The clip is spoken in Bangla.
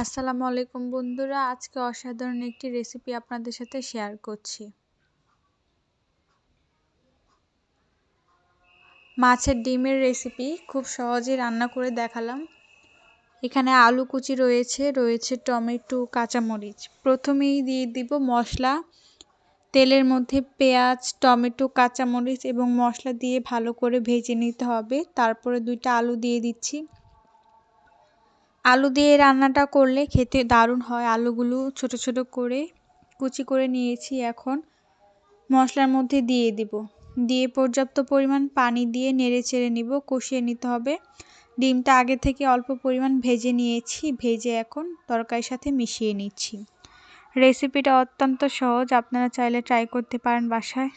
আসসালামু আলাইকুম বন্ধুরা, আজকে অসাধারণ একটি রেসিপি আপনাদের সাথে শেয়ার করছি। মাছের ডিমের রেসিপি খুব সহজে রান্না করে দেখালাম। এখানে আলু কুচি রয়েছে রয়েছে টমেটো, কাঁচামরিচ। প্রথমেই দিয়ে দিব মশলা। তেলের মধ্যে পেঁয়াজ, টমেটো, কাঁচামরিচ এবং মশলা দিয়ে ভালো করে ভেজে নিতে হবে। তারপরে দুইটা আলু দিয়ে দিচ্ছি। আলু দিয়ে রান্নাটা করলে খেতে দারুণ হয়। আলুগুলো ছোট ছোট করে কুচি করে নিয়েছি এখন। মশলার মধ্যে দিয়ে দিব। দিয়ে পর্যাপ্ত পরিমাণ পানি দিয়ে নেড়ে চেড়ে নিব, কষিয়ে নিতে হবে। ডিমটা আগে থেকে অল্প পরিমাণ ভেজে নিয়েছি, ভেজে এখন তরকারির সাথে মিশিয়ে নিচ্ছি। রেসিপিটা অত্যন্ত সহজ, আপনারা চাইলে ট্রাই করতে পারেন বাসায়।